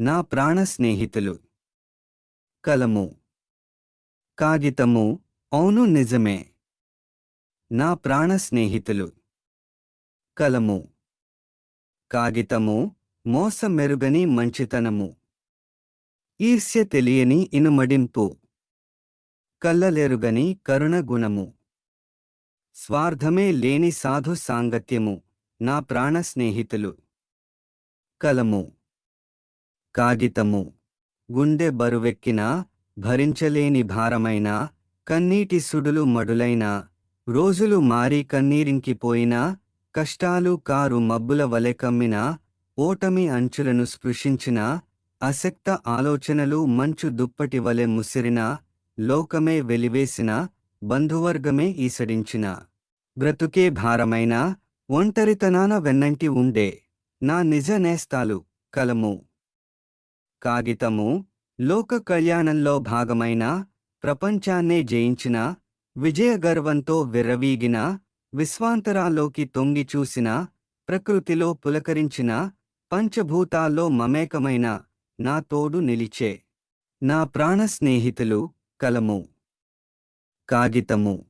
నా ప్రాణ స్నేహితులు. కలము. కాగితము. అవును నిజమే. నా ప్రాణ స్నేహితులు. కలము. కాగితము. మోసమెరుగని మంచితనము. ఈర్ష్య తెలియని ఇనుమడింపు. కల్లలెరుగని కరుణ గుణము. స్వార్థమే లేని సాధు సాంగత్యము. నా ప్రాణ స్నేహితులు. కలము. కాగితము. గుండె బరువెక్కినా భరించలేని భారమైనా కన్నీటి సుడులు మడులైనా రోజులు మారి కన్నీరింకిపోయినా కష్టాలు కారు మబ్బుల వలె కమ్మినా ఓటమి అంచులను స్పృశించినా అసక్త ఆలోచనలు మంచు దుప్పటి వలె ముసిరినా లోకమే వెలివేసిన బంధువర్గమే ఈసడించిన. బ్రతుకే భారమైన ఒంటరితనాన వెన్నంటి ఉండే నా నిజ నేస్తాలు కలము. కాగితము లోక కళ్యాణంలో భాగమైన ప్రపంచాన్నే జయించిన విజయగర్వంతో విర్రవీగిన విశ్వాంతరాల్లోకి తొంగి చూసిన ప్రకృతిలో పులకరించిన పంచభూతాల్లో మమేకమైన నా తోడు నిలిచే నా ప్రాణ స్నేహితులు కలము. కాగితము.